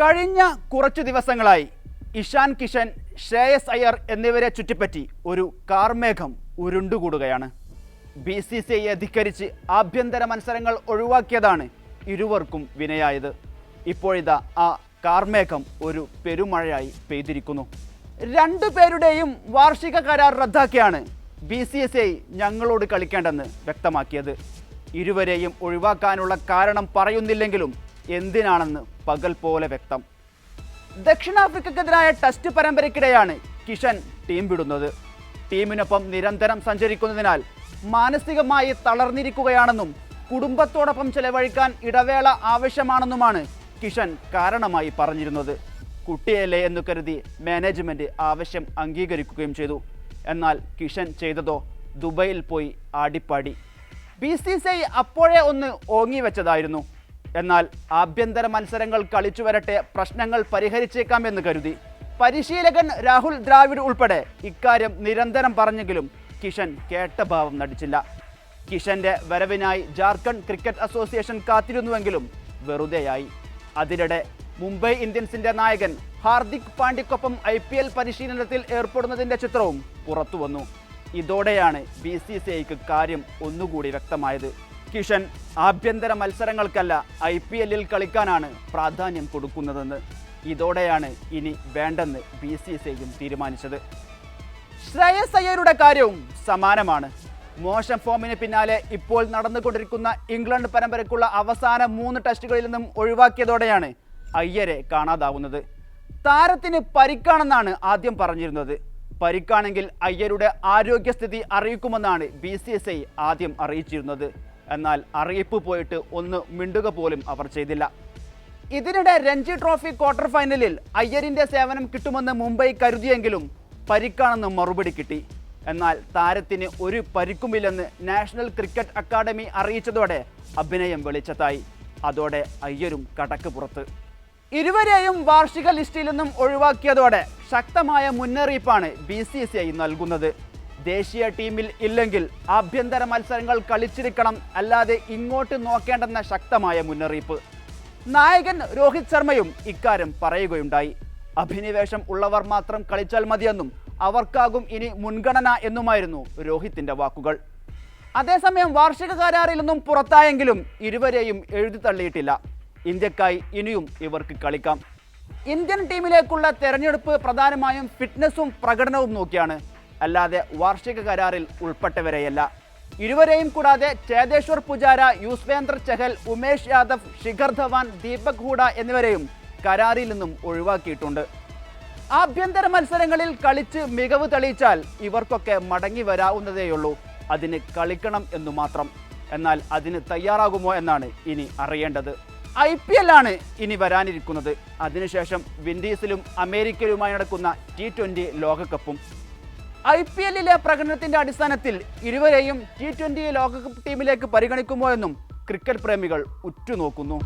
കഴിഞ്ഞ കുറച്ചു ദിവസങ്ങളായി ഇഷാൻ കിഷൻ ശ്രേയസ് അയ്യർ എന്നിവരെ ചുറ്റിപ്പറ്റി ഒരു കാർമേഘം ഉരുണ്ടുകൂടുകയാണ്. ബി സി സി ഐയെ ധിക്കരിച്ച് ആഭ്യന്തര മത്സരങ്ങൾ ഒഴിവാക്കിയതാണ് ഇരുവർക്കും വിനയായത്. ഇപ്പോഴിതാ ആ കാർമേഘം ഒരു പെരുമഴയായി പെയ്തിരിക്കുന്നു. രണ്ടു പേരുടെയും വാർഷിക കരാർ റദ്ദാക്കിയാണ് ബി സി എസ് ഐ ഞങ്ങളോട് കളിക്കേണ്ടെന്ന് വ്യക്തമാക്കിയത്. ഇരുവരെയും ഒഴിവാക്കാനുള്ള കാരണം പറയുന്നില്ലെങ്കിലും എന്തിനാണെന്ന് പകൽ പോലെ വ്യക്തം. ദക്ഷിണാഫ്രിക്കക്കെതിരായ ടെസ്റ്റ് പരമ്പരയ്ക്കിടെയാണ് കിഷൻ ടീം വിടുന്നത്. ടീമിനൊപ്പം നിരന്തരം സഞ്ചരിക്കുന്നതിനാൽ മാനസികമായി തളർന്നിരിക്കുകയാണെന്നും കുടുംബത്തോടൊപ്പം ചെലവഴിക്കാൻ ഇടവേള ആവശ്യമാണെന്നുമാണ് കിഷൻ കാരണമായി പറഞ്ഞിരുന്നത്. കുട്ടിയല്ലേ എന്ന് കരുതി മാനേജ്മെന്റ് ആവശ്യം അംഗീകരിക്കുകയും ചെയ്തു. എന്നാൽ കിഷൻ ചെയ്തതോ ദുബൈയിൽ പോയി ആടിപ്പാടി. ബി സി സി ഐ അപ്പോഴേ ഒന്ന് ഓങ്ങി വെച്ചതായിരുന്നു. എന്നാൽ ആഭ്യന്തര മത്സരങ്ങൾ കളിച്ചു വരട്ടെ പ്രശ്നങ്ങൾ പരിഹരിച്ചേക്കാമെന്ന് കരുതി. പരിശീലകൻ രാഹുൽ ദ്രാവിഡ് ഉൾപ്പെടെ ഇക്കാര്യം നിരന്തരം പറഞ്ഞെങ്കിലും കിഷൻ കേട്ട ഭാവം നടിച്ചില്ല. കിഷന്റെ വരവിനായി ജാർഖണ്ഡ് ക്രിക്കറ്റ് അസോസിയേഷൻ കാത്തിരുന്നുവെങ്കിലും വെറുതെയായി. അതിനിടെ മുംബൈ ഇന്ത്യൻസിന്റെ നായകൻ ഹാർദിക് പാണ്ഡ്യക്കൊപ്പം ഐ പി എൽ പരിശീലനത്തിൽ ഏർപ്പെടുന്നതിന്റെ ചിത്രവും പുറത്തുവന്നു. ഇതോടെയാണ് ബി സി സി ഐക്ക് കാര്യം ഒന്നുകൂടി വ്യക്തമായത്. കിഷൻ ആഭ്യന്തര മത്സരങ്ങൾക്കല്ല ഐ പി എല്ലിൽ കളിക്കാനാണ് പ്രാധാന്യം കൊടുക്കുന്നതെന്ന്. ഇതോടെയാണ് ഇനി വേണ്ടെന്ന് ബി സി എസ് ഐയും തീരുമാനിച്ചത്. ശ്രേയസ് അയ്യരുടെ കാര്യവും സമാനമാണ്. മോശം ഫോമിന് പിന്നാലെ ഇപ്പോൾ നടന്നുകൊണ്ടിരിക്കുന്ന ഇംഗ്ലണ്ട് പരമ്പരയ്ക്കുള്ള അവസാന മൂന്ന് ടെസ്റ്റുകളിൽ നിന്നും ഒഴിവാക്കിയതോടെയാണ് അയ്യരെ കാണാതാവുന്നത്. താരത്തിന് പരിക്കാണെന്നാണ് ആദ്യം പറഞ്ഞിരുന്നത്. പരിക്കാണെങ്കിൽ അയ്യരുടെ ആരോഗ്യസ്ഥിതി അറിയിക്കുമെന്നാണ് ബി ആദ്യം അറിയിച്ചിരുന്നത്. എന്നാൽ അറിയിപ്പ് പോയിട്ട് ഒന്ന് മിണ്ടുക പോലും അവർ ചെയ്തില്ല. ഇതിനിടെ രഞ്ജി ട്രോഫി ക്വാർട്ടർ ഫൈനലിൽ അയ്യരിന്റെ സേവനം കിട്ടുമെന്ന് മുംബൈ കരുതിയെങ്കിലും പരിക്കാണെന്ന് മറുപടി കിട്ടി. എന്നാൽ താരത്തിന് ഒരു പരിക്കുമില്ലെന്ന് നാഷണൽ ക്രിക്കറ്റ് അക്കാദമി അറിയിച്ചതോടെ അഭിനയം വെളിച്ചത്തായി. അതോടെ അയ്യരും കടക്ക് പുറത്ത്. ഇരുവരെയും വാർഷിക ലിസ്റ്റിൽ നിന്നും ഒഴിവാക്കിയതോടെ ശക്തമായ മുന്നറിയിപ്പാണ് ബി സി ഐ നൽകുന്നത്. ദേശീയ ടീമിൽ ഇല്ലെങ്കിൽ ആഭ്യന്തര മത്സരങ്ങൾ കളിച്ചിരിക്കണം. അല്ലാതെ ഇങ്ങോട്ട് നോക്കേണ്ടെന്ന ശക്തമായ മുന്നറിയിപ്പ്. നായകൻ രോഹിത് ശർമ്മയും ഇക്കാര്യം പറയുകയുണ്ടായി. അഭിനിവേശം ഉള്ളവർ മാത്രം കളിച്ചാൽ മതിയെന്നും അവർക്കാകും ഇനി മുൻഗണന എന്നുമായിരുന്നു രോഹിത്തിന്റെ വാക്കുകൾ. അതേസമയം വാർഷിക കരാറിൽ നിന്നും പുറത്തായെങ്കിലും ഇരുവരെയും എഴുതി തള്ളിയിട്ടില്ല. ഇന്ത്യക്കായി ഇനിയും ഇവർക്ക് കളിക്കാം. ഇന്ത്യൻ ടീമിലേക്കുള്ള തെരഞ്ഞെടുപ്പ് പ്രധാനമായും ഫിറ്റ്നസ്സും പ്രകടനവും നോക്കിയാണ്. അല്ലാതെ വാർഷിക കരാറിൽ ഉൾപ്പെട്ടവരെയല്ല. ഇരുവരെയും കൂടാതെ ചേതേശ്വർ പുജാര യുസ്വേന്ദ്ര ചഹൽ ഉമേഷ് യാദവ് ശിഖർ ധവാൻ ദീപക് ഹൂഡ എന്നിവരെയും കരാറിൽ നിന്നും ഒഴിവാക്കിയിട്ടുണ്ട്. ആഭ്യന്തര മത്സരങ്ങളിൽ കളിച്ച് മികവ് തെളിയിച്ചാൽ ഇവർക്കൊക്കെ മടങ്ങി വരാവുന്നതേയുള്ളൂ. അതിന് കളിക്കണം എന്നു മാത്രം. എന്നാൽ അതിന് തയ്യാറാകുമോ എന്നാണ് ഇനി അറിയേണ്ടത്. ഐ പി എൽ ആണ് ഇനി വരാനിരിക്കുന്നത്. അതിനുശേഷം വിൻഡീസിലും അമേരിക്കയിലുമായി നടക്കുന്ന ടി ട്വന്റി ലോകകപ്പും. ഐ പി എല്ലിലെ പ്രകടനത്തിന്റെ അടിസ്ഥാനത്തിൽ ഇരുവരെയും ടി ട്വന്റി ലോകകപ്പ് ടീമിലേക്ക് പരിഗണിക്കുമോ എന്നും ക്രിക്കറ്റ് പ്രേമികൾ ഉറ്റുനോക്കുന്നു.